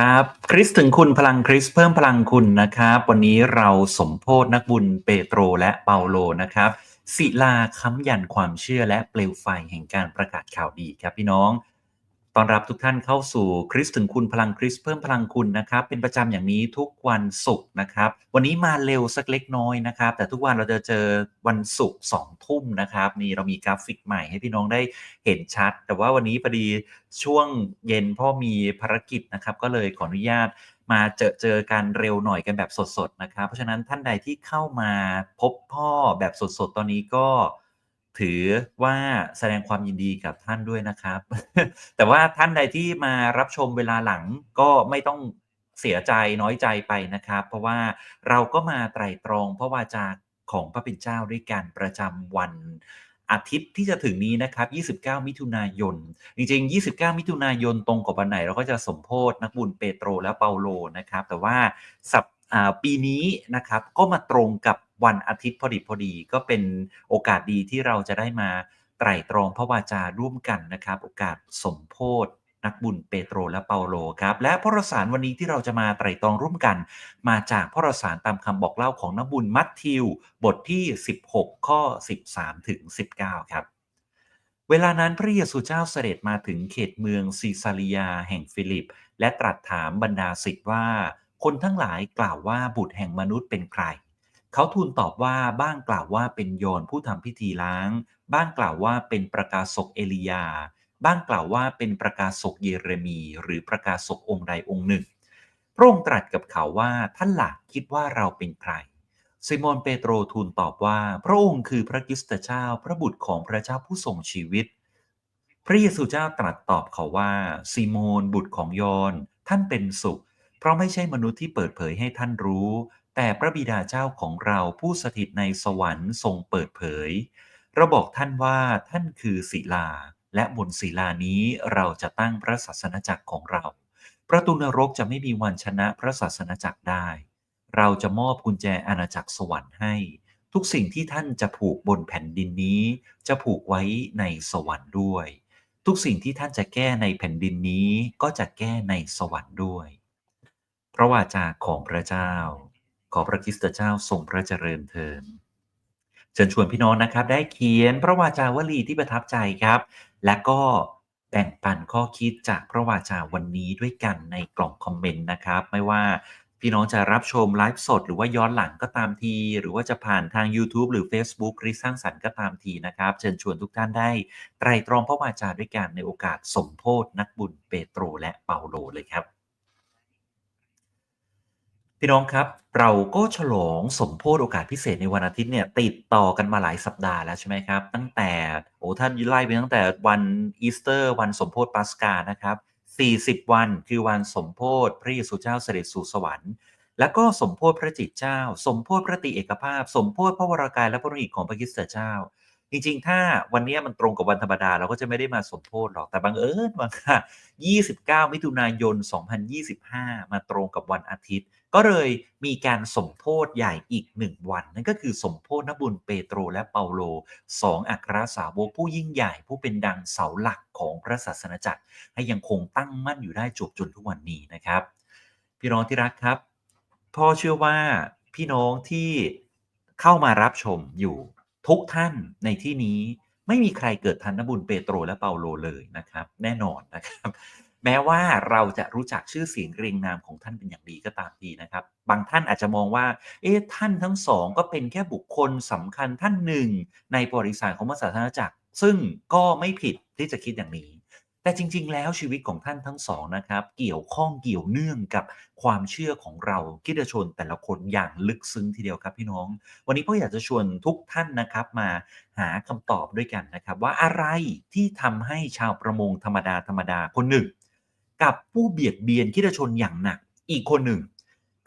ครับคริสถึงคุณพลังคริสเพิ่มพลังคุณนะครับ วันนี้เราสมโพธนักบุญเปโตรและเปาโลนะครับศิลาค้ำยันความเชื่อและเปลวไฟแห่งการประกาศข่าวดีครับพี่น้อง ต้อนรับทุกท่านเข้าสู่คริสถึงคุณพลังคริสเพิ่มพลังคุณนะครับ เป็นประจำอย่างนี้ทุกวันศุกร์นะครับ วันนี้มาเร็วสักเล็กน้อยนะครับ แต่ทุกวันเราจะเจอวันศุกร์สองทุ่มนะครับนี่เรามีกราฟิกใหม่ให้พี่น้องได้เห็นชัด แต่ว่าวันนี้พอดีช่วงเย็นพ่อมีภารกิจนะครับ ก็เลยขออนุญาตมาเจอเจอกันเร็วหน่อยกันแบบสดๆนะครับ เพราะฉะนั้นท่านใดที่เข้ามาพบพ่อแบบสดๆตอนนี้ก็ ถือว่าแสดงความยินดีกับท่านด้วยนะครับ แต่ว่าท่านใดที่มารับชมเวลาหลังก็ไม่ต้องเสียใจน้อยใจไปนะครับ เพราะว่าเราก็มาไตรตรองพระวาจาของพระเป็นเจ้าด้วยกันประจำวันอาทิตย์ที่จะถึงนี้นะครับ 29 มิถุนายน จริงๆ 29 มิถุนายนตรงกับวันไหน เราก็จะสมโพธนักบุญเปโตรและเปาโลนะครับ แต่ว่าสัปปีนี้นะครับก็มาตรงกับ วันอาทิตย์พอดีพอดี ก็เป็นโอกาสดีที่เราจะได้มาไตร่ตรองพระวาจาร่วมกันนะครับ โอกาสสมโพธนักบุญเปโตรและเปาโลครับและพระรสารวันนี้ที่เราจะมาไตร่ตรองร่วมกัน มาจากพระรสารตามคำบอกเล่าของนักบุญมัทธิว บทที่ 16 ข้อ 13 ถึง 19 ครับ เวลานั้นพระเยซูเจ้าเสด็จมาถึงเขตเมืองซีซาริยาแห่งฟิลิป และตรัสถามบรรดาศิษย์ว่า คนทั้งหลายกล่าวว่าบุตรแห่งมนุษย์เป็นใคร เขาทูลตอบว่าบ้างกล่าวว่าเป็นโยนผู้ทำพิธีล้าง บ้างกล่าวว่าเป็นประกาศกเอลียา บ้างกล่าวว่าเป็นประกาศกเยเรมี หรือประกาศกองค์ใดองค์หนึ่ง พระองค์ตรัสกับเขาว่าท่านหลักคิดว่าเราเป็นใครซิโมนเปโตรทูลตอบว่า พระองค์คือพระคริสตเจ้าพระบุตรของพระเจ้าผู้ทรงชีวิต พระเยซูเจ้าตรัสตอบเขาว่าซิโมนบุตรของยอนท่านเป็นสุข เพราะไม่ใช่มนุษย์ที่เปิดเผยให้ท่านรู้ แต่พระบิดาเจ้าของเราผู้สถิตในสวรรค์ทรงเปิดเผย เราบอกท่านว่าท่านคือศิลา และบนศิลานี้เราจะตั้งพระศาสนจักรของเรา ประตูนรกจะไม่มีวันชนะพระศาสนจักรได้ เราจะมอบกุญแจอาณาจักรสวรรค์ให้ ทุกสิ่งที่ท่านจะผูกบนแผ่นดินนี้ จะผูกไว้ในสวรรค์ด้วย ทุกสิ่งที่ท่านจะแก้ในแผ่นดินนี้ก็จะแก้ในสวรรค์ด้วย พระวาจาของพระเจ้า ขอพระคริสตเจ้าทรงพระเจริญเทินเชิญชวนพี่น้องนะครับ ได้เขียนพระวาจาวลีที่ประทับใจครับ และก็แบ่งปันข้อคิดจากพระวาจาวันนี้ด้วยกันในกล่องคอมเมนต์นะครับ ไม่ว่าพี่น้องจะรับชมไลฟ์สด หรือว่าย้อนหลังก็ตามที หรือว่าจะผ่านทาง YouTube หรือ Facebook คริสสร้างสรรค์ก็ตามทีนะครับ เชิญชวนทุกท่านได้ ไตรตรองพระวาจาด้วยกันในโอกาสสมโพธนักบุญเปโตรและเปาโลเลยครับ พี่น้องครับ เราก็ฉลองสมโพธโอกาสพิเศษในวันอาทิตย์เนี่ยติดต่อกันมาหลายสัปดาห์แล้วใช่ไหมครับ ตั้งแต่โอ้ท่านไล่ไปตั้งแต่วันอีสเตอร์ วันสมโพธปัสกานะครับ 40 วันคือวันสมโพธพระเยซูเจ้าเสด็จสู่สวรรค์ แล้วก็สมโพธพระจิตเจ้า สมโพธพระติเอกภาพ สมโพธพระวรากายและพระฤทธิ์ของพระคิสต์เจ้า จริงๆ ถ้าวันนี้มันตรงกับวันธรรมดาเราก็จะไม่ได้มาสมโพธหรอกแต่บังเอิญว่า29 มิถุนายน 2025 มาตรงกับวันอาทิตย์ ก็เลยมีการสมโพธใหญ่อีกหนึ่งวัน นั่นก็คือสมโพธนบุญเปโตรและเปาโลสองอัครสาวกผู้ยิ่งใหญ่ผู้เป็นดังเสาหลักของพระศาสนาจักร ให้ยังคงตั้งมั่นอยู่ได้จบจนทุกวันนี้นะครับ พี่น้องที่รักครับ พ่อเชื่อว่าพี่น้องที่เข้ามารับชมอยู่ทุกท่านในที่นี้ไม่มีใครเกิดทันนบุญเปโตรและเปาโลเลยนะครับ แน่นอนนะครับ แม้ว่าเราจะรู้จักชื่อเสียงเรียงนามของท่านเป็นอย่างดีก็ตามทีนะครับ บางท่านอาจจะมองว่า เอ๊ะท่านทั้งสองก็เป็นแค่บุคคลสำคัญท่านหนึ่ง ในประวัติศาสตร์ของพระศาสนาจักร ซึ่งก็ไม่ผิดที่จะคิดอย่างนี้ แต่จริง ๆ แล้วชีวิตของท่านทั้งสองนะครับ เกี่ยวข้องเกี่ยวเนื่องกับความเชื่อของเราคิดชนแต่ละคนอย่างลึกซึ้งทีเดียวครับพี่น้อง วันนี้พ่ออยากจะชวนทุกท่านนะครับมาหาคำตอบด้วยกันนะครับ ว่าอะไรที่ทำให้ชาวประมงธรรมดาธรรมดาคนหนึ่ง กับผู้เบียดเบียนคิดชนอย่างหนัก อีกคนหนึ่ง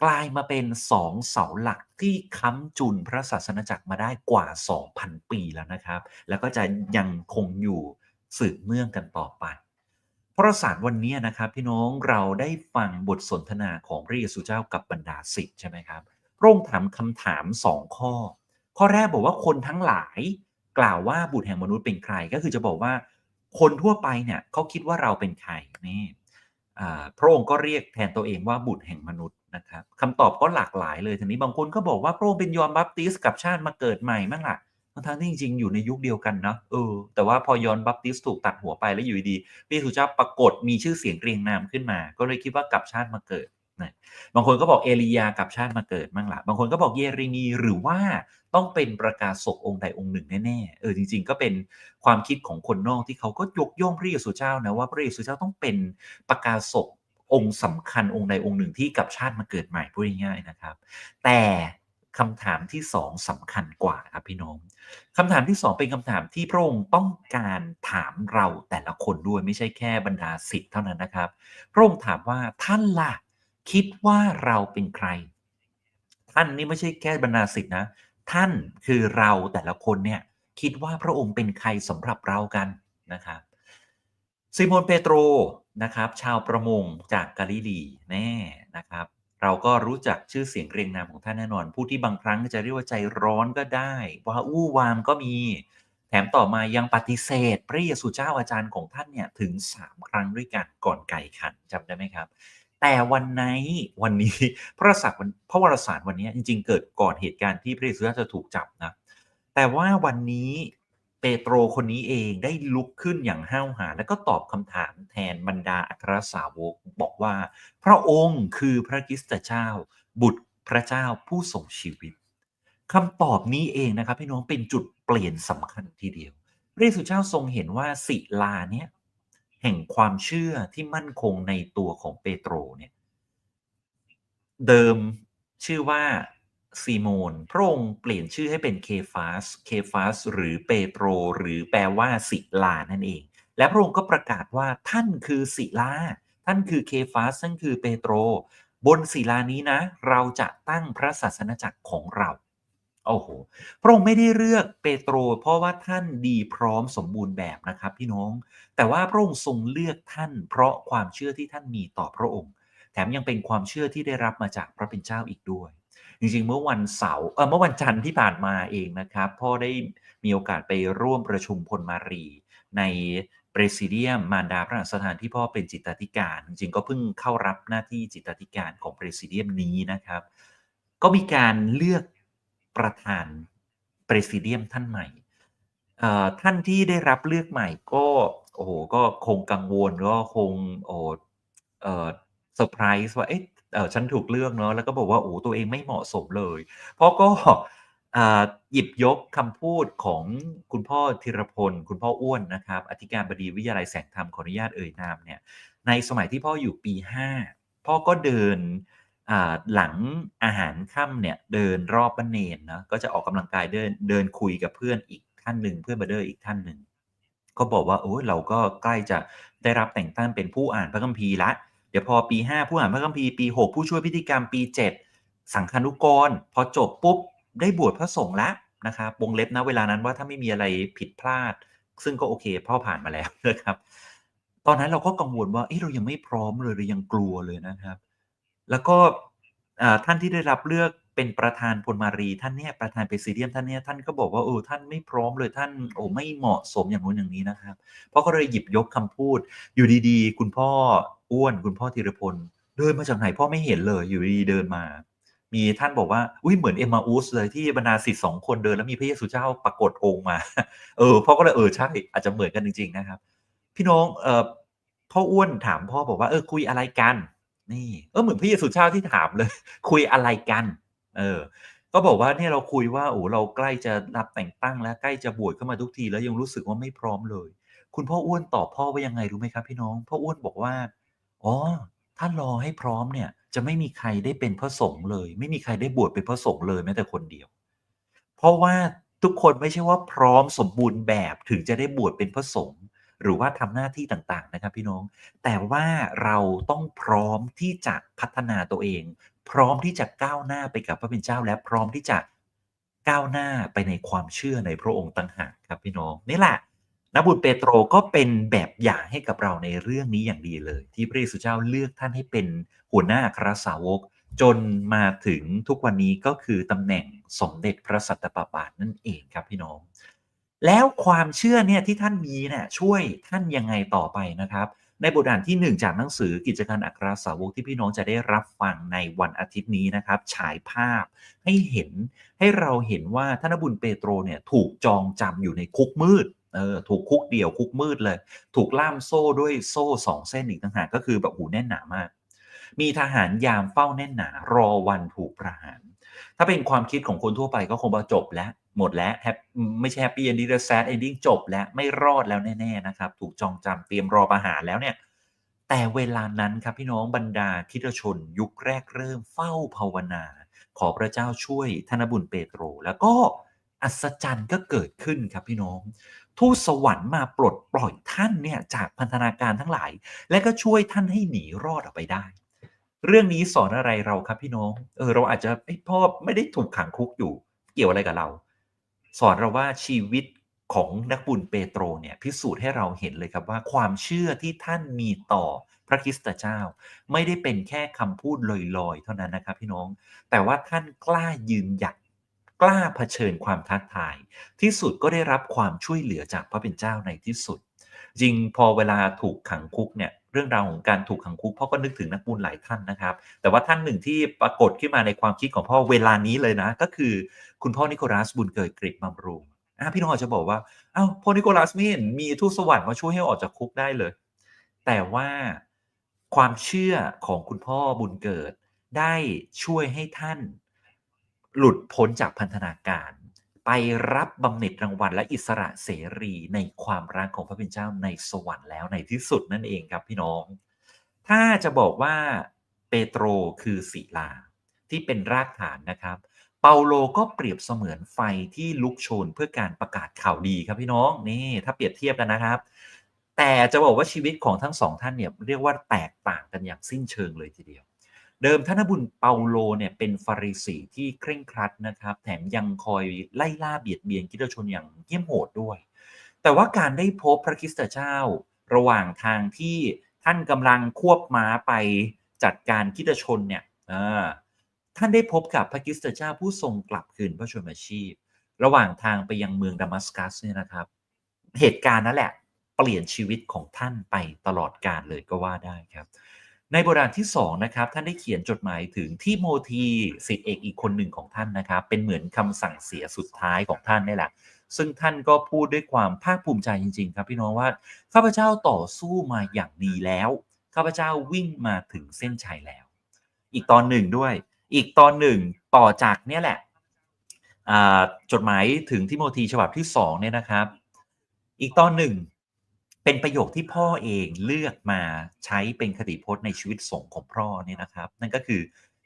กลายมาเป็นสองเสาหลักที่ค้ำจุนพระศาสนาจักรมาได้กว่า 2,000 ปีแล้วนะครับ แล้วก็จะยังคงอยู่สืบเนื่องกันต่อไปพระสารวันนี้นะครับพี่น้องเราได้ฟังบทสนทนาของพระเยซูเจ้ากับบรรดาศิษย์ใช่ไหมครับพระองค์ถามคำถามสองข้อ ข้อแรกบอกว่าคนทั้งหลายกล่าวว่าบุตรแห่งมนุษย์เป็นใครก็คือจะบอกว่า คนทั่วไปเนี่ยเขาคิดว่าเราเป็นใครนี่ พระองค์ก็เรียกแทนตัวเองว่าบุตรแห่งมนุษย์นะครับคำตอบก็หลากหลายเลยทีนี้บางคนก็บอกว่าพระองค์เป็นยอห์นบัพติสกับชาติมาเกิดใหม่มั้งล่ะทั้งที่จริงๆอยู่ในยุคเดียวกันเนาะเออแต่ว่าพอยอนบัพติสถูกตัดหัวไปแล้วอยู่ดีพระเยซูเจ้าปรากฏมีชื่อเสียงเรียงนามขึ้นมา ก็เลยคิดว่ากลับชาติมาเกิด นะบางคนก็บอกเอลียากับชาติมาเกิดมั่งละบางคนก็บอกเยเรมีหรือว่าต้องเป็นประกาศกองค์ใดองค์หนึ่งแน่ๆเออจริง ๆ ก็เป็นความคิดของคนนอกที่เขาก็ยกย่องพระเยซูเจ้านะว่าพระเยซูเจ้าต้องเป็นประกาศกองค์สำคัญองค์ใดองค์หนึ่งที่กับชาติมาเกิดใหม่พูดง่ายๆนะครับ แต่คำถามที่สองสำคัญกว่าครับพี่น้องคำถามที่สองเป็นคำถามที่พระองค์ต้องการถามเราแต่ละคนด้วยไม่ใช่แค่บรรดาศิษย์เท่านั้นนะครับ พระองค์ถามว่าท่านล่ะ คิดว่าเราเป็นใคร ท่านนี่ไม่ใช่แค่บรรดาศิษย์นะ ท่านคือเราแต่ละคนเนี่ยคิดว่าพระองค์เป็นใครสำหรับเรากันนะครับซิโมนเปโตรนะครับชาวประมงจากกาลิลีแน่นะครับ เราก็รู้จักชื่อเสียงเรียงนามของท่านแน่นอน ผู้ที่บางครั้งจะเรียกว่าใจร้อนก็ได้ว่าอู้วามก็มี แถมต่อมายังปฏิเสธ พระเยซูเจ้าอาจารย์ของท่านเนี่ยถึง 3 ครั้งด้วยกันก่อนไก่ขันจำได้ไหมครับ แต่วันไหนวันนี้พระศักดิ์พระวรสารวันนี้จริง ๆ เกิดก่อนเหตุการณ์ที่พระเยซูเจ้าจะถูกจับนะ แต่ว่าวันนี้เปโตรคนนี้เองได้ลุกขึ้นอย่างห้าวหาญแล้วก็ตอบคำถามแทนบรรดาอัครสาวกบอกว่า พระองค์คือพระคริสตเจ้า บุตรพระเจ้าผู้ทรงชีวิตคำตอบนี้เองนะครับพี่น้องเป็นจุดเปลี่ยนสำคัญทีเดียวพระเยซูเจ้าทรงเห็นว่าศิลาเนี่ย แห่งความเชื่อที่มั่นคงในตัวของเปโตรเนี่ยเดิมชื่อว่าซีโมนพระองค์เปลี่ยนชื่อให้เป็นเคฟาสเคฟาสหรือเปโตร หรือแปลว่าศิลานั่นเอง และพระองค์ก็ประกาศว่าท่านคือศิลา ท่านคือเคฟาสท่านคือเปโตร บนศิลานี้นะ เราจะตั้งพระศาสนจักรของเรา โอ้โห พระองค์ไม่ได้เลือกเปโตร เพราะว่าท่านดีพร้อมสมบูรณ์แบบนะครับพี่น้อง แต่ว่าพระองค์ทรงเลือกท่าน เพราะความเชื่อที่ท่านมีต่อพระองค์ แถมยังเป็นความเชื่อที่ได้รับมาจากพระเป็นเจ้าอีกด้วย จริงๆ เมื่อวันเสาร์เมื่อวันจันทร์ที่ผ่านมาเองนะครับพ่อได้มีโอกาสไปร่วมประชุมพลมารี ในเปรซิเดียมมารดาพระสถานที่พ่อเป็นจิตติการ จริงๆก็เพิ่งเข้ารับหน้าที่จิตติการของเปรซิเดียมนี้นะครับ ก็มีการเลือก ประธานเปรซิเดียมท่านใหม่ท่านที่ได้รับเลือกใหม่ก็โอ้โหก็คงกังวลก็คงโอ้เออเซอร์ไพรส์ว่าเอ๊ะเออฉันถูกเลือกเนาะแล้วก็บอกว่าโอ้ตัวเองไม่เหมาะสมเลย เพราะก็หยิบยกคำพูดของคุณพ่อธีรพล คุณพ่ออ้วนนะครับ อธิการบดีวิทยาลัยแสงธรรมขออนุญาตเอ่ยนามเนี่ยในสมัยที่พ่ออยู่ปี 5 พ่อก็เดิน หลังอาหารค่ำเนี่ยเดินรอบบ้านเนนนะก็จะออกกำลังกายเดินเดินคุยกับเพื่อนอีกท่านหนึ่งเพื่อนบาเดอร์อีกท่านหนึ่งก็บอกว่าโอ้เราก็ใกล้จะได้รับแต่งตั้งเป็นผู้อ่านพระคัมภีร์ละเดี๋ยวพอปี 5 ผู้อ่านพระคัมภีร์ปี 6 ผู้ช่วยพิธีกรรมปี 7 สังฆานุกร พอจบปุ๊บได้บวชพระสงฆ์ล้วนะครับวงเล็บนะเวลานั้นว่าถ้าไม่มีอะไรผิดพลาด ซึ่งก็โอเคพ่อผ่านมาแล้วนะครับ ตอนนั้นเราก็กังวลว่าเเรายังไม่พร้อมเลยเรายังกลัวเลยนะครับ แล้วก็ท่านที่ได้รับเลือกเป็นประธานพลมารีท่านเนี่ยประธานเปซิเดียมท่านเนี่ยท่านก็บอกว่าโอ้ท่านไม่พร้อมเลยท่านโอ้ไม่เหมาะสมอย่างนู้นอย่างนี้นะครับ เพราะก็เลยหยิบยกคำพูด อยู่ดีๆ คุณพ่ออ้วน คุณพ่อธีรพลเดินมาจากไหนพ่อไม่เห็นเลยอยู่ดีเดินมา มีท่านบอกว่าอุ้ยเหมือนเอมาอุสเลยที่บรรดาศิษย์สองคนเดินแล้วมีพระเยซูเจ้าปรากฏองค์มา เออพ่อก็เลยเออใช่อาจจะเหมือนกันจริง ๆ นะครับ พี่น้องเออพ่ออ้วนถามพ่อบอกว่าเออคุยอะไรกัน นี่เออเหมือนพระเยซูเจ้าที่ถามเลย คุยอะไรกัน เออ ก็บอกว่าเนี่ยเราคุยว่าโอ้เราใกล้จะรับแต่งตั้งแล้วใกล้จะบวชเข้ามาทุกทีแล้วยังรู้สึกว่าไม่พร้อมเลย คุณพ่ออ้วนตอบพ่อว่ายังไงรู้ไหมครับ พี่น้อง พ่ออ้วนบอกว่าอ๋อถ้ารอให้พร้อมเนี่ย จะไม่มีใครได้เป็นพระสงฆ์เลย ไม่มีใครได้บวชเป็นพระสงฆ์เลยแม้แต่คนเดียว เพราะว่าทุกคนไม่ใช่ว่าพร้อมสมบูรณ์แบบถึงจะได้บวชเป็นพระสงฆ์ หรือว่าทำหน้าที่ต่างๆนะครับพี่น้อง แต่ว่าเราต้องพร้อมที่จะพัฒนาตัวเอง พร้อมที่จะก้าวหน้าไปกับพระเป็นเจ้าและพร้อมที่จะก้าวหน้าไปในความเชื่อในพระองค์ต่างหากครับพี่น้องนี่แหละนบุตรเปโตรก็เป็นแบบอย่างให้กับเราในเรื่องนี้อย่างดีเลย ที่พระเยซูเจ้าเลือกท่านให้เป็นหัวหน้าครสาวก จนมาถึงทุกวันนี้ก็คือตำแหน่งสมเด็จพระสัตตปาบาทนั่นเองครับพี่น้อง แล้วความเชื่อเนี่ยที่ท่านมีเนี่ยช่วยท่านยังไงต่อไปนะครับ ในบทอ่านที่ 1 จากหนังสือกิจการอัครสาวกที่พี่น้องจะได้รับฟังในวันอาทิตย์นี้นะครับฉายภาพให้เห็นให้เราเห็นว่าท่านบุญเปโตรเนี่ยถูกจองจำอยู่ในคุกมืดเออถูกคุกเดี่ยวคุกมืดเลย ถูกล่ามโซ่ด้วยโซ่สองเส้นอีกต่างหากก็คือแบบหูแน่นหนามาก มีทหารยามเฝ้าแน่นหนารอวันถูกประหาร ถ้าเป็นความคิดของคนทั่วไปก็คงว่าจบแล้ว หมดแล้วแฮปไม่ใช่แฮปปี้เอนดิ้งแต่แซดเอนดิ้งจบแล้วไม่รอดแล้วแน่ๆนะครับ ถูกจองจำเตรียมรอประหารแล้วเนี่ย แต่เวลานั้นครับพี่น้องบรรดาคริสตชน ยุคแรกเริ่มเฝ้าภาวนา ขอพระเจ้าช่วยธนบุญเปโตร แล้วก็อัศจรรย์ก็เกิดขึ้นครับพี่น้องทูตสวรรค์มาปลดปล่อยท่านเนี่ยจากพันธนาการทั้งหลาย และก็ช่วยท่านให้หนีรอดออกไปได้ เรื่องนี้สอนอะไรเราครับพี่น้อง เออเราอาจจะไอพ่อไม่ได้ถูกขังคุกอยู่ เกี่ยวอะไรกับเรา สอนเราว่าชีวิตของนักบุญเปโตรเนี่ยพิสูจน์ให้เราเห็นเลยครับว่าความเชื่อที่ท่านมีต่อพระคริสตเจ้า ไม่ได้เป็นแค่คำพูดลอยๆ เท่านั้นนะครับพี่น้อง แต่ว่าท่านกล้ายืนหยัดกล้าเผชิญความท้าทาย ที่สุดก็ได้รับความช่วยเหลือจากพระเป็นเจ้าในที่สุดจริงพอเวลาถูกขังคุกเนี่ยเรื่องราวของการถูกขังคุกพ่อก็นึกถึงนักบุญหลายท่านนะครับ แต่ว่าท่านหนึ่งที่ปรากฏขึ้นมาในความคิดของพ่อเวลานี้เลยนะ ก็คือ คุณพ่อนิโคลัสบุญเกิดกริบำรุงอะพี่น้องอาจจะบอกว่าอ้าวพ่อนิโคลัสไม่เห็นมีทูตสวรรค์มาช่วยให้ออกจากคุกได้เลย แต่ว่าความเชื่อของคุณพ่อบุญเกิดได้ช่วยให้ท่าน หลุดพ้นจากพันธนาการ ไปรับบำเหน็จรางวัลและอิสระเสรีในความรักของพระเป็นเจ้าในสวรรค์แล้วในที่สุดนั่นเองครับพี่น้อง ถ้าจะบอกว่าเปโตรคือศิลาที่เป็นรากฐานนะครับ เปาโลก็เปรียบเสมือนไฟที่ลุกโชนเพื่อการประกาศข่าวดีครับพี่น้องนี่ถ้าเปรียบเทียบกันนะครับ แต่จะบอกว่าชีวิตของทั้งสองท่านเนี่ยเรียกว่าแตกต่างกันอย่างสิ้นเชิงเลยทีเดียว เดิมท่านบุญเปาโลเนี่ยเป็นฟาริสีที่เคร่งครัดนะครับ แถมยังคอยไล่ล่าเบียดเบียนคริสตชนอย่างเยี่ยมโหดด้วย แต่ว่าการได้พบพระคริสตเจ้า ระหว่างทางที่ท่านกำลังควบม้าไปจัดการคริสตชนเนี่ย ท่านได้พบกับพระคริสตเจ้าผู้ทรงกลับคืนพระชนมาชีพ ระหว่างทางไปยังเมืองดามัสกัสเนี่ยนะครับ เหตุการณ์นั้นแหละเปลี่ยนชีวิตของท่านไปตลอดกาลเลยก็ว่าได้ครับ ในบทอ่านที่2นะครับท่านได้เขียนจดหมายถึงที่โมทีสิทธิเอกอีกคนหนึ่งของท่านนะครับ เป็นเหมือนคำสั่งเสียสุดท้ายของท่านนี่แหละซึ่งท่านก็พูดด้วยความภาคภูมิใจจริง ๆ ครับพี่น้องว่าข้าพเจ้าต่อสู้มาอย่างดีแล้วข้าพเจ้าวิ่งมาถึงเส้นชัยแล้ว อีกตอนหนึ่งด้วย อีกตอนหนึ่งต่อจากเนี่ยแหละจดหมายถึงทิโมธีฉบับที่สองเนี่ยนะครับ อีกตอนหนึ่งเป็นประโยคที่พ่อเองเลือกมาใช้เป็นคติพจน์ในชีวิตสงฆ์ของพ่อเนี่ยนะครับ นั่นก็คือ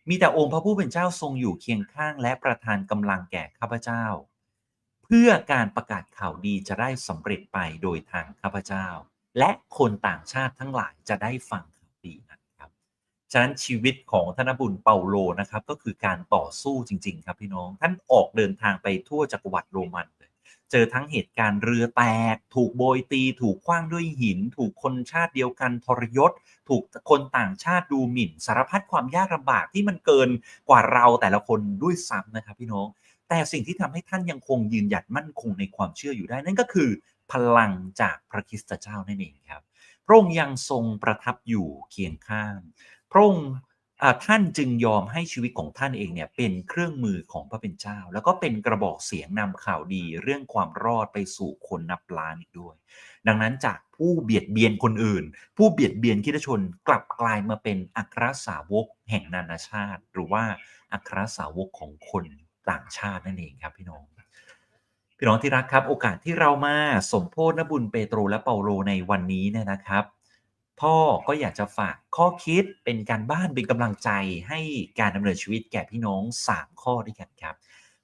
มีแต่องค์พระผู้เป็นเจ้าทรงอยู่เคียงข้างและประทานกำลังแก่ข้าพเจ้า เพื่อการประกาศข่าวดีจะได้สำเร็จไปโดยทางข้าพเจ้า และคนต่างชาติทั้งหลายจะได้ฟังข่าวดีนะครับ ฉะนั้นชีวิตของธนบุญเปาโลนะครับก็คือการต่อสู้จริง ๆ ครับพี่น้อง ท่านออกเดินทางไปทั่วจักรวรรดิโรมันเจอทั้งเหตุการณ์เรือแตก ถูกโบยตี ถูกคว้างด้วยหิน ถูกคนชาติเดียวกันทรยศ ถูกคนต่างชาติดูหมิ่น สารพัดความยากลำบากที่มันเกินกว่าเราแต่ละคนด้วยซ้ำนะครับพี่น้อง แต่สิ่งที่ทำให้ท่านยังคงยืนหยัดมั่นคงในความเชื่ออยู่ได้นั่นก็คือ พลังจากพระคริสตเจ้านั่นเองครับพระองค์ยังทรงประทับอยู่เคียงข้าง พระองค์ท่านจึงยอมให้ชีวิตของท่านเองเนี่ยเป็นเครื่องมือของพระเป็นเจ้า แล้วก็เป็นกระบอกเสียงนำข่าวดีเรื่องความรอดไปสู่คนนับล้านอีกด้วย ดังนั้นจากผู้เบียดเบียนคนอื่น ผู้เบียดเบียนคิดชนกลับกลายมาเป็นอัครสาวกแห่งนานาชาติ หรือว่าอัครสาวกของคนต่างชาตินั่นเองครับพี่น้องพี่น้องที่รักครับ โอกาสที่เรามาสมโพธนบุญเปโตรและเปาโลในวันนี้เนี่ยนะครับ พ่อก็อยากจะฝากข้อคิดเป็นการบ้านเป็นกำลังใจให้การดำเนินชีวิตแก่พี่น้อง 3 ข้อด้วยกันครับ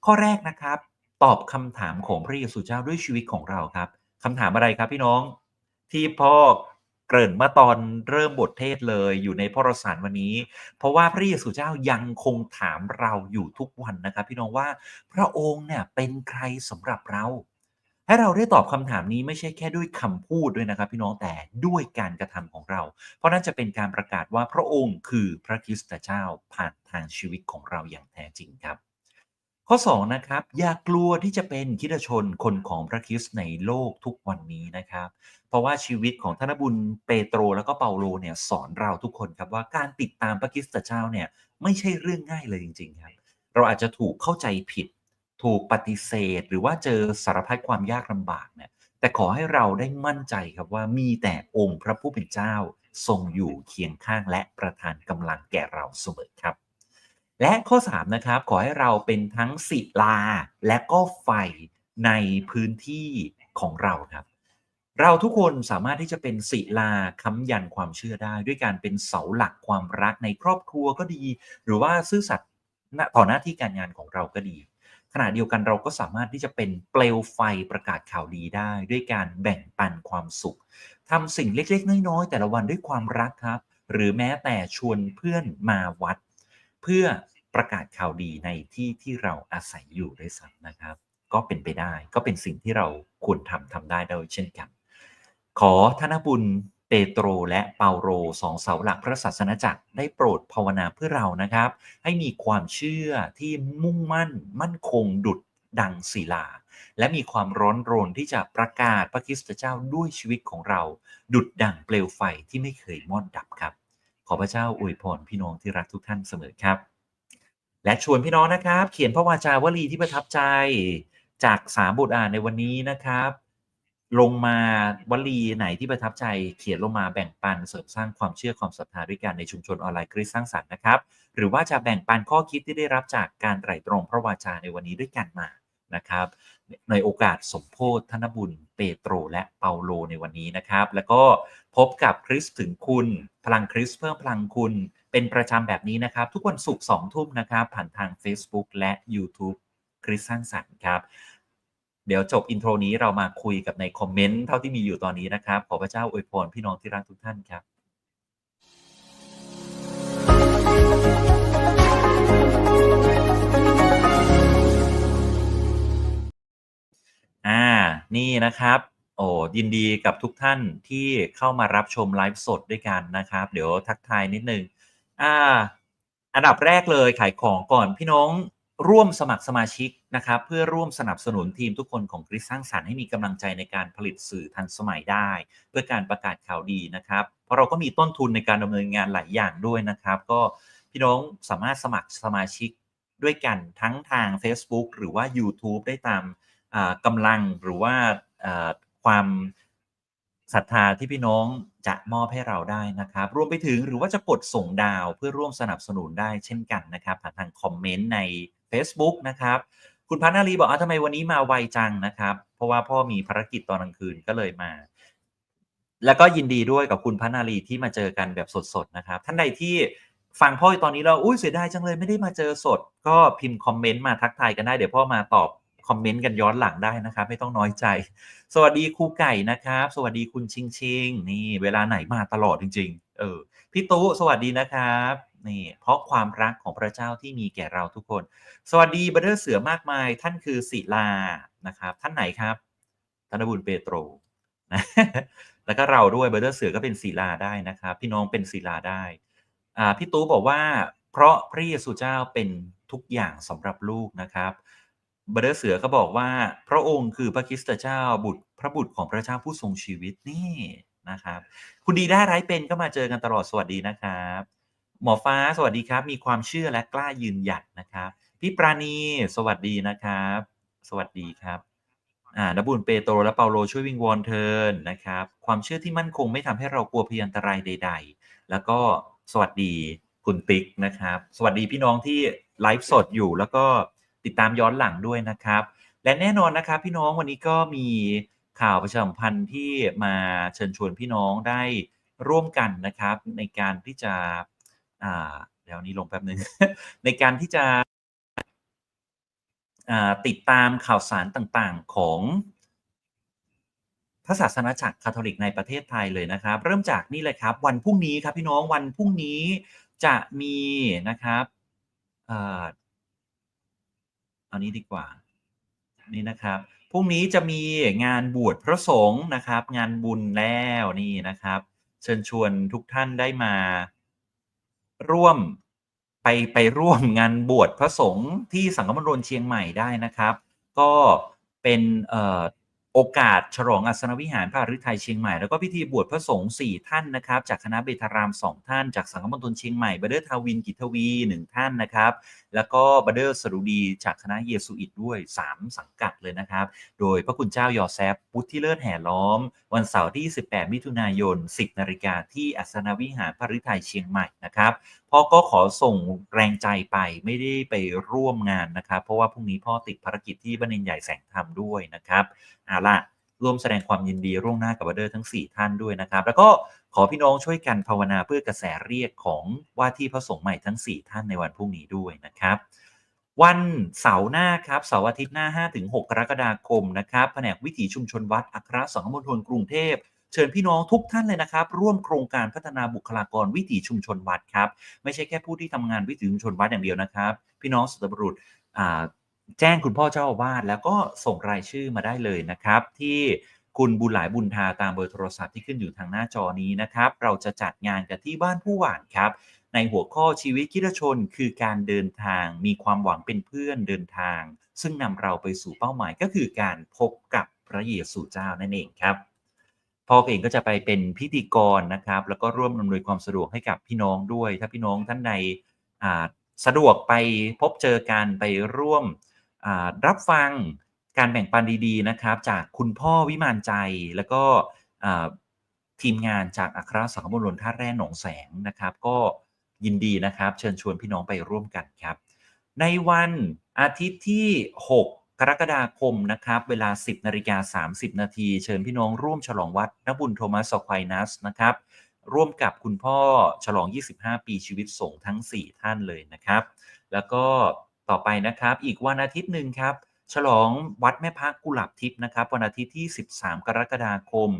ข้อแรกนะครับ ตอบคำถามของพระเยซูเจ้าด้วยชีวิตของเราครับคำถามอะไรครับพี่น้องที่พ่อเกริ่นมื่อตอนเริ่มบทเทศเลยอยู่ในพระสารวันนี้ เพราะว่าพระเยซูเจ้ายังคงถามเราอยู่ทุกวันนะครับ พี่น้องว่าพระองค์เนี่ยเป็นใครสำหรับเรา ให้เราได้ตอบคำถามนี้ไม่ใช่แค่ด้วยคำพูดด้วยนะครับพี่น้องแต่ด้วยการกระทำของเรา เพราะนั่นจะเป็นการประกาศว่าพระองค์คือพระคริสตเจ้าผ่านทางชีวิตของเราอย่างแท้จริงครับ ข้อ2นะครับอย่ากลัวที่จะเป็นคริสตชนคนของพระคริสต์ในโลกทุกวันนี้นะครับ เพราะว่าชีวิตของธนบุญเปโตรแล้วก็เปาโลเนี่ยสอนเราทุกคนครับว่าการติดตามพระคริสตเจ้าเนี่ยไม่ใช่เรื่องง่ายเลยจริง ๆ ครับ เราอาจจะถูกเข้าใจผิด ถูกปฏิเสธ หรือว่าเจอสารพัดความยากลำบากเนี่ยแต่ขอให้เราได้มั่นใจครับว่ามีแต่องค์พระผู้เป็นเจ้าทรงอยู่เคียงข้างและประทานกำลังแก่เราเสมอครับ และข้อ 3 นะครับ ขอให้เราเป็นทั้งศิลาและก็ไฟในพื้นที่ของเราครับ เราทุกคนสามารถที่จะเป็นศิลาค้ำยันความเชื่อได้ ด้วยการเป็นเสาหลักความรักในครอบครัวก็ดี หรือว่าซื่อสัตย์ต่อหน้าที่การงานของเราก็ดี ขณะเดียวกันเราก็สามารถที่จะเป็นเปลวไฟประกาศข่าวดีได้ ด้วยการแบ่งปันความสุขทำสิ่งเล็กๆ น้อยๆ แต่ละวันด้วยความรักครับ หรือแม้แต่ชวนเพื่อนมาวัด เพื่อประกาศข่าวดีในที่ที่เราอาศัยอยู่ด้วยซ้ำนะครับ ก็เป็นไปได้ก็เป็นสิ่งที่เราควรทำทำได้ด้วยเช่นกัน ขอธนบุญ เปโตรและเปาโลสองเสาหลักพระศาสนาจักรได้โปรดภาวนาเพื่อเรานะครับ ให้มีความเชื่อที่มุ่งมั่นมั่นคงดุดดังศิลา และมีความร้อนรนที่จะประกาศพระคริสตเจ้าด้วยชีวิตของเรา ดุดดังเปลวไฟที่ไม่เคยมอดดับครับ ขอพระเจ้าอวยพรพี่น้องที่รักทุกท่านเสมอครับ และชวนพี่น้องนะครับ เขียนพระวาจาวลีที่ประทับใจ จากสามบทอ่านในวันนี้นะครับ ลงมาวลีไหนที่ประทับใจเขียนลงมาแบ่งปันเสริมสร้างความเชื่อความศรัทธาด้วยกันในชุมชนออนไลน์คริสต์สร้างสรรค์นะครับ หรือว่าจะแบ่งปันข้อคิดที่ได้รับจากการไตร่ตรองพระวาจาในวันนี้ด้วยกันมานะครับ ในโอกาสสมโพธธนบุญเปโตรและเปาโลในวันนี้นะครับ แล้วก็พบกับคริสถึงคุณ พลังคริสเพิ่มพลังคุณเป็นประจำแบบนี้นะครับ ทุกวันศุกร์สองทุ่มนะครับ ผ่านทาง Facebook และ YouTube คริสสร้างสรรค์ครับ เดี๋ยวจบอินโทรนี้เรามาคุยกับในคอมเมนต์เท่าที่มีอยู่ตอนนี้นะครับ ขอพระเจ้าอวยพรพี่น้องที่รักทุกท่านครับอ่านี่นะครับโอ้ยินดีกับทุกท่านที่เข้ามารับชมไลฟ์สดด้วยกันนะครับ เดี๋ยวทักทายนิดนึงอ่า อันดับแรกเลยขายของก่อนพี่น้อง ร่วมสมัครสมาชิกนะครับเพื่อร่วมสนับสนุนทีมทุกคนของคริสสร้างสรรค์ให้มีกำลังใจในการผลิตสื่อทันสมัยได้ เพื่อการประกาศข่าวดีนะครับ เพราะเราก็มีต้นทุนในการดำเนินงานหลายอย่างด้วยนะครับ ก็พี่น้องสามารถสมัครสมาชิกด้วยกันทั้งทาง Facebook หรือว่า YouTube ได้ตามอ่ากำลังหรือว่าความ ศรัทธาที่พี่น้องจะมอบให้เราได้นะครับ รวมไปถึงหรือว่าจะกดส่งดาวเพื่อร่วมสนับสนุนได้เช่นกันนะครับ ผ่านทางคอมเมนต์ใน Facebook นะครับ คุณพัฒนารีบอกว่าทำไมวันนี้มาไวจังนะครับ เพราะว่าพ่อมีภารกิจตอนกลางคืนก็เลยมา แล้วก็ยินดีด้วยกับคุณพัฒนารีที่มาเจอกันแบบสดๆนะครับ ท่านใดที่ฟังพ่อตอนนี้เราอุ้ยเสียดายจังเลยไม่ได้มาเจอสด ก็พิมพ์คอมเมนต์มาทักทายกันได้เดี๋ยวพ่อมาตอบ คอมเมนต์กันย้อนหลังได้นะครับ ไม่ต้องน้อยใจ สวัสดีครูไก่นะครับ สวัสดีคุณชิงชิงนี่เวลาไหนมาตลอดจริง ๆ เออพี่ตู้สวัสดีนะครับนี่เพราะความรักของพระเจ้าที่มีแก่เราทุกคน สวัสดีบัตเตอร์เสือมากมาย ท่านคือศิลานะครับ ท่านไหนครับธนบุญเปโตรนะแล้วก็เราด้วยบัตเตอร์เสือก็เป็นศิลาได้นะครับ พี่น้องเป็นศิลาได้อ่าพี่ตู้บอกว่า เพราะพระเยซูเจ้าเป็นทุกอย่างสำหรับลูกนะครับ บัตเตอร์เสือก็บอกว่า พระองค์คือพระคริสตเจ้าบุตรพระบุตรของพระเจ้าผู้ทรงชีวิตนี่นะครับ คุณดีได้ไร้เป็นก็มาเจอกันตลอดสวัสดีนะครับ หมอฟ้าสวัสดีครับ มีความเชื่อและกล้ายืนหยัดนะครับพี่ปราณีสวัสดีนะครับ สวัสดีครับอ่านบุญเปโตรและเปาโลช่วยวิงวอนเทินนะครับ ความเชื่อที่มั่นคงไม่ทำให้เรากลัวพยันตรายใด ๆ แล้วก็สวัสดีคุณติ๊กนะครับ สวัสดีพี่น้องที่ไลฟ์สดอยู่แล้วก็ ติดตามย้อนหลังด้วยนะครับ และแน่นอนนะครับพี่น้องวันนี้ก็มีข่าวประชาสัมพันธ์ที่มาเชิญชวนพี่น้องได้ร่วมกันนะครับ ในการที่จะอ่าเดี๋ยวนี้ลงแป๊บหนึ่งในการที่จะติดตามข่าวสารต่างๆของพระศาสนาจักรคาทอลิกในประเทศไทยเลยนะครับ เริ่มจากนี่เลยครับ วันพรุ่งนี้ครับพี่น้องวันพรุ่งนี้จะมีนะครับ เอานี้ดีกว่า นี่นะครับพรุ่งนี้จะมีงานบวชพระสงฆ์นะครับ งานบุญแล้วนี่นะครับ เชิญชวนทุกท่านได้มา ร่วมไปไปไปร่วมงานบวชพระสงฆ์ที่สังฆมณฑลเชียงใหม่ได้นะครับ ก็เป็นเอ่อ โอกาสฉลองอัสนวิหารพระฤทัยเชียงใหม่ แล้วก็พิธีบวชพระสงฆ์สี่ท่านนะครับ จากคณะเบทารามสองท่าน จากสังฆมณฑลเชียงใหม่บัดเดอร์ทาวินกิทวีหนึ่งท่านนะครับ แล้วก็บัดเดอร์สรุดี จากคณะเยซูอิตด้วย 3 สังกัดเลยนะครับ โดยพระคุณเจ้ายอแซฟพุทธิเลิศแห่ล้อม วันเสาร์ที่ 18 มิถุนายน 10 นาฬิกาที่อัสนวิหารพระฤทัยเชียงใหม่นะครับพ่อก็ขอส่งแรงใจไปไม่ได้ไปร่วมงานนะครับ เพราะว่าพรุ่งนี้พ่อติดภารกิจที่บันเนใหญ่แสงธรรมด้วยนะครับเอาล่ะร่วมแสดงความยินดีร่วงหน้ากับบัเดอร์ทั้ง 4 ท่านด้วยนะครับ แล้วก็ขอพี่น้องช่วยกันภาวนาเพื่อกระแสเรียกของว่าที่พระสงฆ์ใหม่ทั้ง 4 ท่านในวันพรุ่งนี้ด้วยนะครับ วันเสาร์หน้าครับเสาร์อาทิตย์หน้า 5-6 กรกฎาคมนะครับแผนกวิถีชุมชนวัดอัครสังฆมณฑลกรุงเทพ เชิญพี่น้องทุกท่านเลยนะครับ ร่วมโครงการพัฒนาบุคลากรวิถีชุมชนวัดครับ ไม่ใช่แค่ผู้ที่ทำงานวิถีชุมชนวัดอย่างเดียวนะครับ พี่น้องสุตบุรุษแจ้งคุณพ่อเจ้าอาวาสแล้วก็ส่งรายชื่อมาได้เลยนะครับ ที่คุณบุญหลายบุญทาตามเบอร์โทรศัพท์ที่ขึ้นอยู่ทางหน้าจอนี้นะครับ เราจะจัดงานกันที่บ้านผู้หวานครับในหัวข้อชีวิตคิดชนคือการเดินทางมีความหวังเป็นเพื่อนเดินทาง ซึ่งนำเราไปสู่เป้าหมายก็คือการพบกับพระเยซูเจ้านั่นเองครับ พ่อเองก็จะไปเป็นพิธีกรนะครับ แล้วก็ร่วมอำนวยความสะดวกให้กับพี่น้องด้วย ถ้าพี่น้องท่านใดสะดวกไปพบเจอกันไปร่วมรับฟังการแบ่งปันดีๆนะครับ จากคุณพ่อวิมานใจแล้วก็ทีมงานจากอัครสังฆมณฑลท่าแร่หนองแสงนะครับ ก็ยินดีนะครับ เชิญชวนพี่น้องไปร่วมกันครับ ในวันอาทิตย์ที่ 6 กรกฎาคมนะครับ เวลา 10นาฬิกา30 นาที เชิญพี่น้องร่วมฉลองวัดนบุญโทมัสสควายนัสนะครับ ร่วมกับคุณพ่อฉลอง 25 ปีชีวิตสงทั้ง 4 ท่านเลยนะครับ แล้วก็ต่อไปนะครับ อีกวันอาทิตย์หนึ่งครับ ฉลองวัดแม่พักกุหลาบทิพย์นะครับ วันอาทิตย์ที่ 13 กรกฎาคม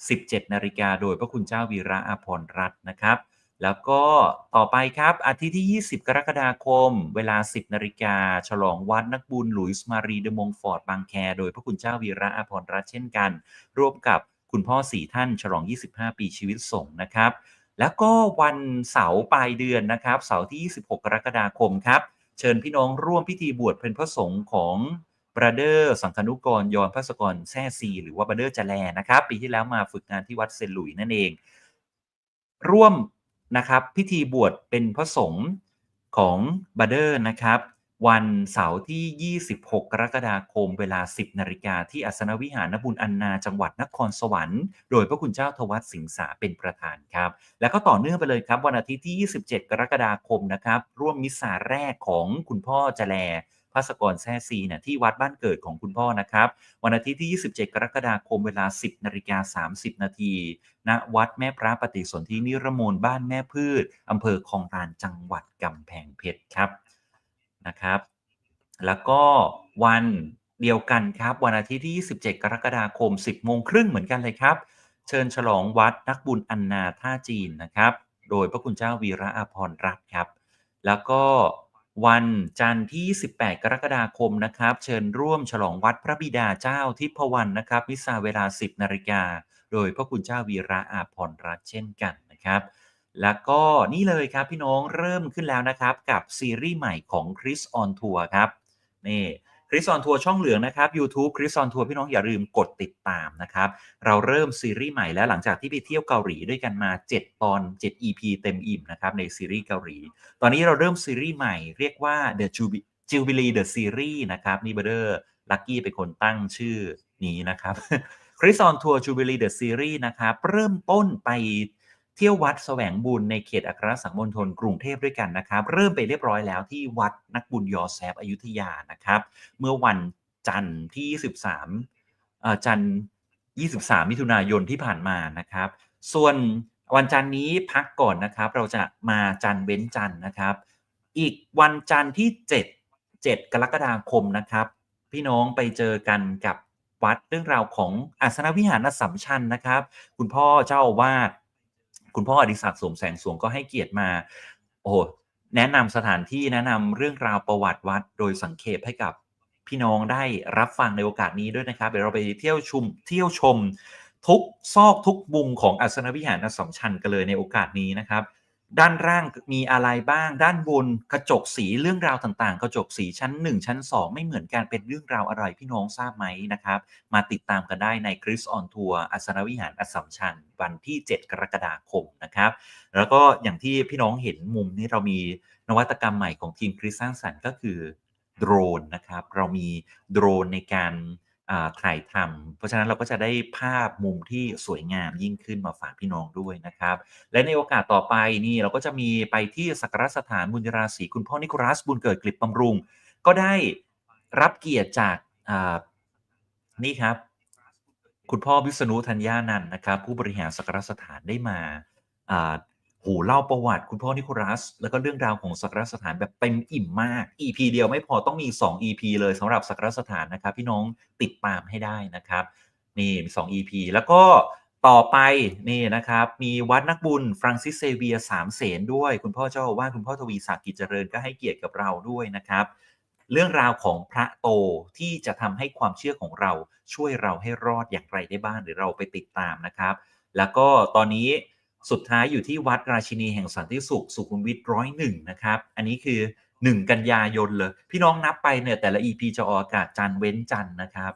17 นาฬิกาโดยพระคุณเจ้าวีระอภรณ์รัตน์นะครับ แล้วก็ต่อไปครับ อาทิตย์ที่ 20 กรกฎาคม เวลา 10 นาฬิกา ฉลองวัดนักบุญหลุยส์มารีเดมงฟอร์ดบางแค โดยพระคุณเจ้าวีระอภรณ์รัตน์เช่นกัน ร่วมกับคุณพ่อสี่ท่านฉลอง 25 ปีชีวิตสงฆ์นะครับ แล้วก็วันเสาร์ปลายเดือนนะครับ เสาร์ที่ 26 กรกฎาคมครับ เชิญพี่น้องร่วมพิธีบวชเป็นพระสงฆ์ของบราเดอร์สังคนุกรยอนพระสกรแซ่ซี หรือว่าบราเดอร์จาแลนะครับ ปีที่แล้วมาฝึกงานที่วัดเซนหลุยนั่นเอง ร่วม นะครับ พิธีบวชเป็นพระสงฆ์ของบาเดอร์นะครับ วันเสาร์ที่ 26 กรกฎาคมเวลา 10 นาฬิกาที่อัสนวิหารนบุญอันนาจังหวัดนครสวรรค์โดยพระคุณเจ้าทวัตสิงสาเป็นประธานครับ แล้วก็ต่อเนื่องไปเลยครับ วันอาทิตย์ที่ 27 กรกฎาคมนะครับ ร่วมมิสซาแรกของคุณพ่อจแล พระสกรแซ่ซีเนี่ยที่วัดบ้านเกิดของคุณพ่อนะครับ วันอาทิตย์ที่ 27 กรกฎาคมเวลา 10นาฬิกา30 นาทีณวัดแม่พระปฏิสนธินิรมูลบ้านแม่พืชอำเภอคลองตาลจังหวัดกำแพงเพชรครับนะครับ แล้วก็วันเดียวกันครับ วันอาทิตย์ที่ 27 กรกฎาคม 10โมงครึ่งเหมือนกันเลยครับ เชิญฉลองวัดนักบุญอันนาท่าจีนนะครับ โดยพระคุณเจ้าวีระอภรณ์รัตน์ครับ แล้วก็ วันจันทร์ที่28กรกฎาคมนะครับ เชิญร่วมฉลองวัดพระบิดาเจ้าทิพวรรณนะครับมิสซาเวลา 10 นาฬิกา โดยพระคุณเจ้าวีระอาภรรัตเช่นกันนะครับ แล้วก็นี่เลยครับพี่น้องเริ่มขึ้นแล้วนะครับ กับซีรีส์ใหม่ของคริสออนทัวร์ครับนี่ Chris on Tour ช่องเหลืองนะครับ YouTube Chris on Tour พี่น้องอย่าลืมกดติดตามนะครับ เราเริ่มซีรีส์ใหม่แล้วหลังจากที่ไปเที่ยวเกาหลีด้วยกันมา 7 ตอน 7 EP เต็มอิ่มนะครับในซีรีส์เกาหลี ตอนนี้เราเริ่มซีรีส์ใหม่เรียกว่า The Jubilee The Series นะครับนี่เบเดอร์ลักกี้เป็นคนตั้งชื่อนี้นะครับ Chris on Tour Jubilee The Series นะครับ เริ่มต้นไป เที่ยววัดแสวงบุญในเขตอัครสังมณฑลกรุงเทพด้วยกันนะครับ เริ่มไปเรียบร้อยแล้วที่วัดนักบุญยอแซฟอยุธยานะครับ เมื่อวันจันทร์ที่23จันทร์23 มิถุนายนที่ผ่านมานะครับ ส่วนวันจันทร์นี้พักก่อนนะครับ เราจะมาจันทร์เว้นจันทร์นะครับ อีกวันจันทร์ที่ 7 7 กรกฎาคมนะครับ พี่น้องไปเจอกันกับวัดเรื่องราวของอาสนวิหารสัมชัญนะครับ คุณพ่อเจ้าวาส คุณพ่ออดิศักดิ์สมแสงสวงก็ให้เกียรติมา โอ้โหแนะนำสถานที่แนะนำเรื่องราวประวัติวัด โดยสังเขปให้กับพี่น้องได้รับฟังในโอกาสนี้ด้วยนะครับเดี๋ยวเราไปเที่ยวชมเที่ยวชมทุกซอกทุกมุมของอัศนวิหารอสสัมชันกันเลยในโอกาสนี้นะครับ ด้านล่างมีอะไรบ้าง ด้านบนกระจกสีเรื่องราวต่างๆ กระจกสีชั้น 1 ชั้น 2 ไม่เหมือนกันเป็นเรื่องราวอะไรพี่น้องทราบไหมนะครับ มาติดตามกันได้ใน Chris on Tour อัศนวิหารอัสสัมชัญวันที่ 7 กรกฎาคมนะครับ แล้วก็อย่างที่พี่น้องเห็นมุมนี้เรามีนวัตกรรมใหม่ของทีมคริสสร้างสรรค์ก็คือโดรนนะครับ เรามีโดรนในการ ถ่ายทำเพราะฉะนั้นเราก็จะได้ภาพมุมที่สวยงามยิ่งขึ้นมาฝากพี่น้องด้วยนะครับ และในโอกาสต่อไปนี่เราก็จะมีไปที่สักการสถานบุญราศีคุณพ่อนิโคลัสบุญเกิดกลิบบำรุง ก็ได้รับเกียรติจากนี่ครับ คุณพ่อวิษณุธัญญานันนะครับ ผู้บริหารสักการสถานได้มาา โหเล่าประวัติคุณพ่อนิโคลัส แล้วก็เรื่องราวของสักการสถานแบบเต็มอิ่มมาก EP เดียวไม่พอต้องมี 2 EP เลยสำหรับสักการสถานนะครับ พี่น้องติดตามให้ได้นะครับ นี่มี2 EP แล้วก็ต่อไปนี่นะครับมีวัดนักบุญฟรังซิสเซเวียสามเสนด้วย คุณพ่อเจ้าอาวาคุณพ่อทวีศักดิ์กิจเจริญก็ให้เกียรติกับเราด้วยนะครับ เรื่องราวของพระโตที่จะทำให้ความเชื่อของเราช่วยเราให้รอดอย่างไรได้บ้างหรือเราไปติดตามนะครับ แล้วก็ตอนนี้ สุดท้ายอยู่ที่วัดราชินีแห่งสันติสุข สุขุมวิทร้อยหนึ่งนะครับ อันนี้คือ 1 กันยายนเลย พี่น้องนับไปเนี่ยแต่ละ EP จะออกอากาศจันเว้นจันนะครับ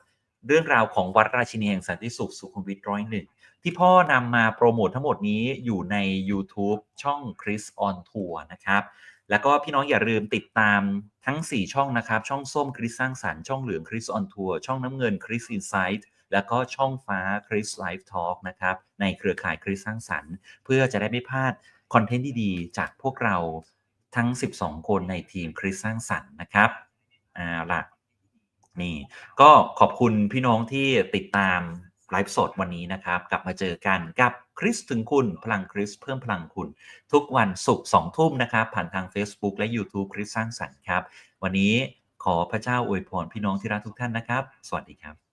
เรื่องราวของวัดราชินีแห่งสันติสุข สุขุมวิทร้อยหนึ่งที่พ่อนำมาโปรโมททั้งหมดนี้อยู่ใน YouTube ช่อง Chris on Tour นะครับแล้วก็พี่น้องอย่าลืมติดตามทั้ง 4 ช่องนะครับ ช่องส้มคริสสร้างสรรค์ช่องเหลืองคริสออนทัวร์ช่องน้ำเงินคริสอินไซต์ แล้วก็ช่องฟ้าคริสไลฟ์ทอล์กนะครับ ในเครือข่ายคริสสร้างสรรค์ เพื่อจะได้ไม่พลาดคอนเทนต์ดีๆ จากพวกเราทั้ง 12 คนในทีมคริสสร้างสรรค์นะครับอ่าล่ะนี่ก็ขอบคุณพี่น้องที่ติดตามไลฟ์สดวันนี้นะครับ กลับมาเจอกันกับคริสถึงคุณ พลังคริสเพิ่มพลังคุณ ทุกวันศุกร์สองทุ่มนะครับ ผ่านทาง Facebook และ YouTube คริสสร้างสรรค์ครับ วันนี้ขอพระเจ้าอวยพรพี่น้องที่รักทุกท่านนะครับ สวัสดีครับ